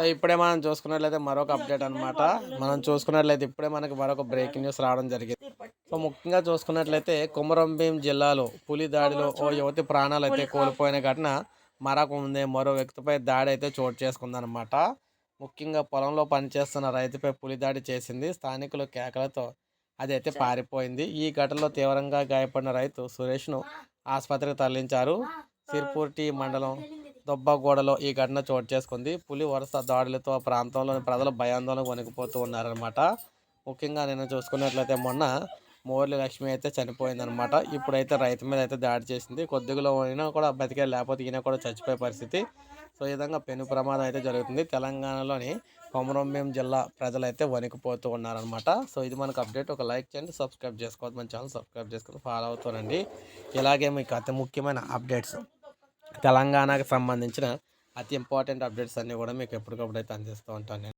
So ఇప్పుడే మనం చూసుకున్నట్లయితే మరొక అప్డేట్ అనమాట మనం చూసుకున్నట్లయితే ఇప్పుడే మనకి మరొక బ్రేకింగ్ న్యూస్ రావడం జరిగింది. సో ముఖ్యంగా చూసుకున్నట్లయితే కుమరంభీం జిల్లాలో పులి దాడిలో ఓ యువతి ప్రాణాలు అయితే కోల్పోయిన ఘటన మరొక ముందే మరో వ్యక్తిపై దాడి అయితే చోటు చేసుకుందనమాట ముఖ్యంగా పొలంలో పనిచేస్తున్న రైతుపై పులి దాడి చేసింది. స్థానికులు కేకలతో అది అయితే పారిపోయింది. ఈ ఘటనలో తీవ్రంగా గాయపడిన రైతు సురేష్ను ఆసుపత్రికి తరలించారు. సిర్పూర్టి మండలం దొబ్బగూడలో ఈ ఘటన చోటు చేసుకుంది. పులి వరుస దాడులతో ఆ ప్రాంతంలోని ప్రజలు భయాందోళన వణికిపోతూ ఉన్నారనమాట ముఖ్యంగా నేను చూసుకున్నట్లయితే మొన్న మోర్లి లక్ష్మి అయితే చనిపోయిందనమాట ఇప్పుడైతే రైతు మీద అయితే దాడి చేసింది. కొద్దిగా అయినా కూడా బతికే లేకపోతే ఈయన కూడా చచ్చిపోయే పరిస్థితి. సో ఈ విధంగా పెను ప్రమాదం అయితే జరుగుతుంది. తెలంగాణలోని కొమరంభీం జిల్లా ప్రజలు అయితే వణికిపోతూ ఉన్నారనమాట సో ఇది మనకు అప్డేట్. ఒక లైక్ చేయండి సబ్స్క్రైబ్ చేసుకోవద్దు. మన ఛానల్ సబ్స్క్రైబ్ చేసుకుని ఫాలో అవుతానండి ఇలాగే మీకు అతి ముఖ్యమైన అప్డేట్స్ తెలంగాణకు సంబంధించిన అతి ఇంపార్టెంట్ అప్డేట్స్ అన్నీ కూడా మీకు ఎప్పటికప్పుడు అయితే అందిస్తూ ఉంటాను నేను.